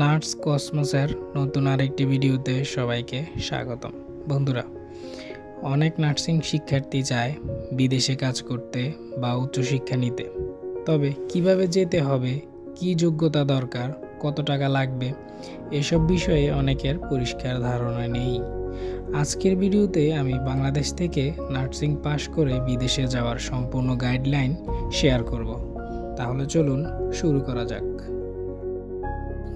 Nurse কসমোসের নতুন আরেকটি ভিডিওতে সবাইকে স্বাগতম। বন্ধুরা, অনেক নার্সিং শিক্ষার্থী যায় বিদেশে কাজ করতে বা উচ্চশিক্ষা নিতে। তবে কীভাবে যেতে হবে, কি যোগ্যতা দরকার, কত টাকা লাগবে, এসব বিষয়ে অনেকের পরিষ্কার ধারণা নেই। আজকের ভিডিওতে আমি বাংলাদেশ থেকে নার্সিং পাশ করে বিদেশে যাওয়ার সম্পূর্ণ গাইডলাইন শেয়ার করব। তাহলে চলুন শুরু করা যাক।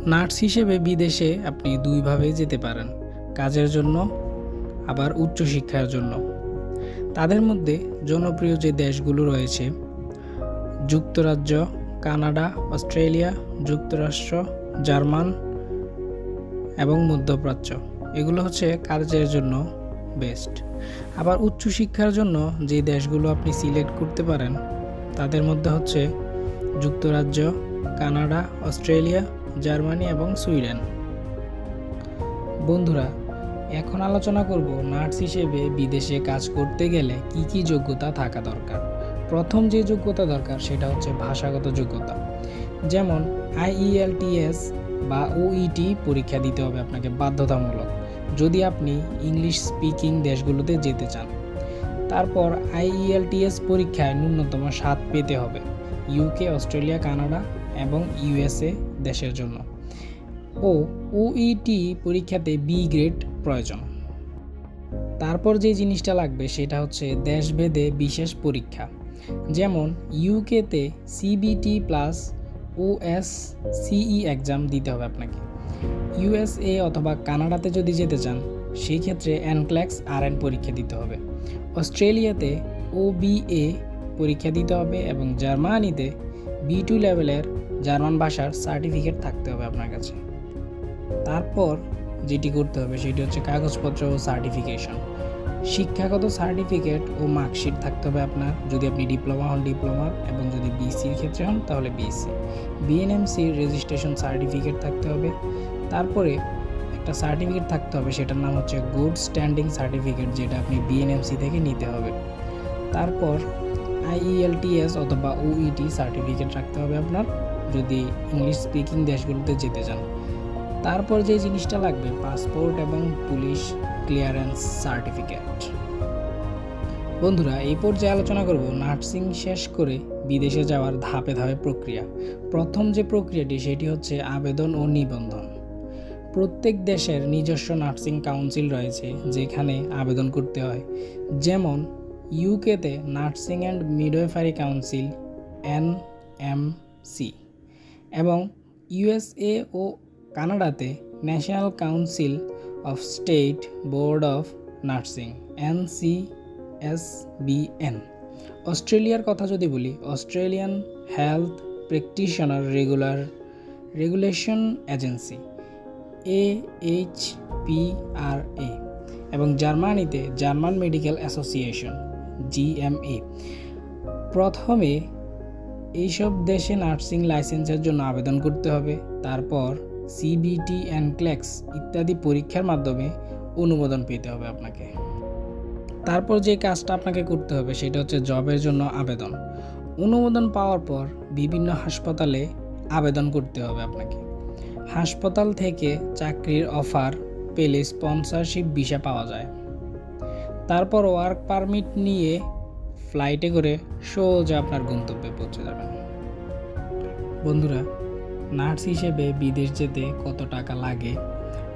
নার্স হিসেবে বিদেশে আপনি দুইভাবে যেতে পারেন। কাজের জন্য, আবার উচ্চশিক্ষার জন্য। তাদের মধ্যে জনপ্রিয় যে দেশগুলো রয়েছে, যুক্তরাজ্য, কানাডা, অস্ট্রেলিয়া, যুক্তরাষ্ট্র, জার্মান এবং মধ্যপ্রাচ্য। এগুলো হচ্ছে কাজের জন্য বেস্ট। আবার উচ্চশিক্ষার জন্য যে দেশগুলো আপনি সিলেক্ট করতে পারেন, তাদের মধ্যে হচ্ছে যুক্তরাজ্য, কানাডা, অস্ট্রেলিয়া জার্মানি এবং সুইডেন। বন্ধুরা, এখন আলোচনা করব নার্স হিসেবে বিদেশে কাজ করতে গেলে কি কি যোগ্যতা থাকা দরকার। প্রথম যে যোগ্যতা দরকার সেটা হচ্ছে ভাষাগত যোগ্যতা। যেমন আইইএলটিএস বা ওইটি পরীক্ষা দিতে হবে আপনাকে বাধ্যতামূলক, যদি আপনি ইংলিশ স্পিকিং দেশগুলোতে যেতে চান। তারপর আইইএলটিএস পরীক্ষায় ন্যূনতম সাত পেতে হবে, ইউকে, অস্ট্রেলিয়া, কানাডা এবং ইউএসএ দেশের জন্য। ও ওইটি পরীক্ষাতে বি গ্রেড প্রয়োজন। তারপর যে জিনিসটা লাগবে সেটা হচ্ছে দেশভেদে বিশেষ পরীক্ষা। যেমন ইউকেতে CBT plus OS CE exam দিতে হবে আপনাকে। ইউএসএ অথবা কানাডাতে যদি যেতে চান সেই ক্ষেত্রে এনক্ল্যাক্স আর এন পরীক্ষা দিতে হবে। অস্ট্রেলিয়াতে ওবিএ পরীক্ষা দিতে হবে এবং জার্মানিতে বি টু লেভেলের জার্মান ভাষার সার্টিফিকেট থাকতে হবে আপনার কাছে। তারপর যেটি করতে হবে সেটি হচ্ছে কাগজপত্র ও সার্টিফিকেশন। শিক্ষাগত সার্টিফিকেট ও মার্কশিট থাকতে হবে আপনার। যদি আপনি ডিপ্লোমা হন ডিপ্লোমা এবং যদি বিসির ক্ষেত্রে হন তাহলে বিএসসি বিএনএমসির রেজিস্ট্রেশন সার্টিফিকেট থাকতে হবে। তারপরে একটা সার্টিফিকেট থাকতে হবে, সেটার নাম হচ্ছে গুড স্ট্যান্ডিং সার্টিফিকেট যেটা আপনি বিএনএমসি থেকে নিতে হবে। তারপর আইইএলটিএস অথবা ওইটি সার্টিফিকেট রাখতে হবে আপনার। যদি ইংলিশ স্পিকিং দেশগুলোতে যেতে চান। তারপর যে জিনিসটা লাগবে পাসপোর্ট এবং পুলিশ ক্লিয়ারেন্স সার্টিফিকেট বন্ধুরা, এই পর্যায়ে আলোচনা করব নার্সিং শেষ করে বিদেশে যাওয়ার ধাপে ধাপে প্রক্রিয়া। প্রথম যে প্রক্রিয়াটি, সেটি হচ্ছে আবেদন ও নিবন্ধন। প্রত্যেক দেশের নিজস্ব নার্সিং কাউন্সিল রয়েছে, যেখানে আবেদন করতে হয়। যেমন ইউকেতে nursing and midwifery council N M C এবং ইউএসএ ও কানাডাতে national council of state board of nursing N C S B N অস্ট্রেলিয়ার কথা যদি বলি, Australian health practitioner regular regulation agency A H P R A এবং জার্মানিতে German medical association GMA প্রথমে এইসব দেশে নার্সিং লাইসেন্সের জন্য আবেদন করতে হবে। তারপর সিবিটি অ্যানক্লেক্স ইত্যাদি পরীক্ষার মাধ্যমে অনুমোদন পেতে হবে আপনাকে। তারপর যে কাজটা আপনাকে করতে হবে সেটা হচ্ছে জবের জন্য আবেদন। অনুমোদন পাওয়ার পর বিভিন্ন হাসপাতালে আবেদন করতে হবে আপনাকে। হাসপাতাল থেকে চাকরির অফার পেলে স্পন্সরশিপ ভিসা পাওয়া যায়। তারপর ওয়ার্ক পারমিট নিয়ে ফ্লাইটে করে সোজা আপনার গন্তব্যে পৌঁছে যাবেন। বন্ধুরা, নার্স হিসেবে বিদেশ যেতে কত টাকা লাগে?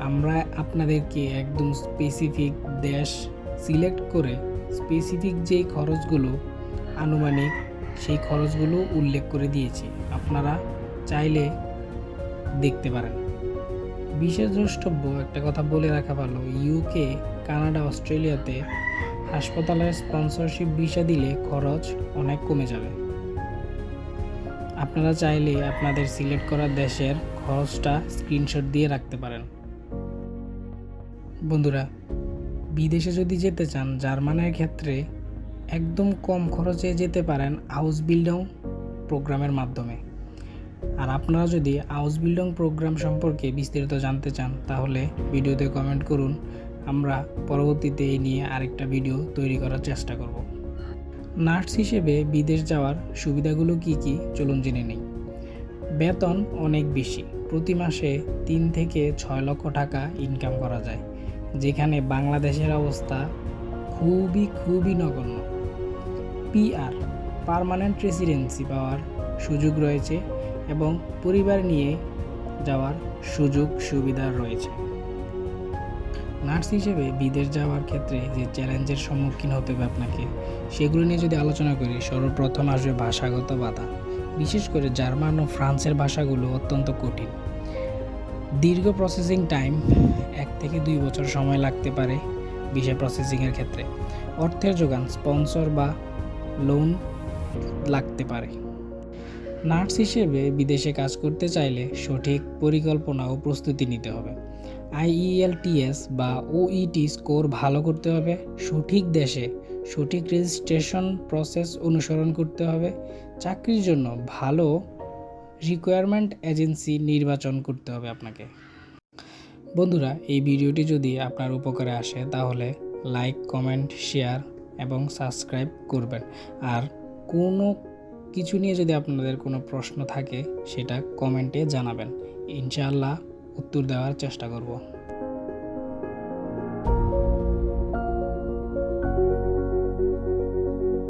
আমরা আপনাদেরকে একদম স্পেসিফিক দেশ সিলেক্ট করে স্পেসিফিক যেই খরচগুলো আনুমানিক সেই খরচগুলো উল্লেখ করে দিয়েছি। আপনারা চাইলে দেখতে পারেন। বিশেষ দ্রষ্টব্য একটা কথা বলে রাখা ভালো ইউকে কানাডা অস্ট্রেলিয়াতে হাসপাতালের স্পন্সরশিপ ভিসা দিলে খরচ অনেক কমে যাবে। আপনারা চাইলে আপনাদের সিলেক্ট করা দেশের খরচটা স্ক্রিনশট দিয়ে রাখতে পারেন। বন্ধুরা, বিদেশে যদি যেতে চান, জার্মানের ক্ষেত্রে একদম কম খরচে যেতে পারেন হাউস বিল্ডিং প্রোগ্রামের মাধ্যমে। আর আপনারা যদি হাউস বিল্ডিং প্রোগ্রাম সম্পর্কে বিস্তারিত জানতে চান, তাহলে ভিডিওতে কমেন্ট করুন। আমরা পরবর্তীতে এই নিয়ে আরেকটা ভিডিও তৈরি করার চেষ্টা করব। নার্স হিসেবে বিদেশ যাওয়ার সুবিধাগুলো কি কি? চলুন জেনে নিই। বেতন অনেক বেশি। প্রতি মাসে তিন থেকে ছয় লক্ষ টাকা ইনকাম করা যায়, যেখানে বাংলাদেশের অবস্থা খুবই খুবই নগণ্য। পিআর পার্মানেন্ট রেসিডেন্সি পাওয়ার সুযোগ রয়েছে এবং পরিবার নিয়ে যাওয়ার সুযোগ সুবিধা রয়েছে। নার্স হিসেবে বিদেশ যাওয়ার ক্ষেত্রে যে চ্যালেঞ্জের সম্মুখীন হতে হবে আপনাকে, সেগুলো নিয়ে যদি আলোচনা করি, সর্বপ্রথম আসবে ভাষাগত বাধা। বিশেষ করে জার্মান ও ফ্রান্সের ভাষাগুলো অত্যন্ত কঠিন। দীর্ঘ প্রসেসিং টাইম এক থেকে দুই বছর সময় লাগতে পারে ভিসা প্রসেসিংয়ের ক্ষেত্রে। অর্থের যোগান স্পন্সর বা লোন লাগতে পারে। নার্স হিসেবে বিদেশে কাজ করতে চাইলে সঠিক পরিকল্পনা ও প্রস্তুতি নিতে হবে। আইইএলটিএস বা ওইটি স্কোর ভালো করতে হবে। সঠিক দেশে সঠিক রেজিস্ট্রেশন প্রসেস অনুসরণ করতে হবে। চাকরির জন্য ভালো রিকোয়ারমেন্ট এজেন্সি নির্বাচন করতে হবে আপনাকে। বন্ধুরা, এই ভিডিওটি যদি আপনার উপকারে আসে, তাহলে লাইক, কমেন্ট, শেয়ার এবং সাবস্ক্রাইব করবেন। আর কোনো কিছু নিয়ে যদি আপনাদের কোনো প্রশ্ন থাকে, সেটা কমেন্টে জানাবেন। ইনশাআল্লাহ উত্তর দেওয়ার চেষ্টা করব।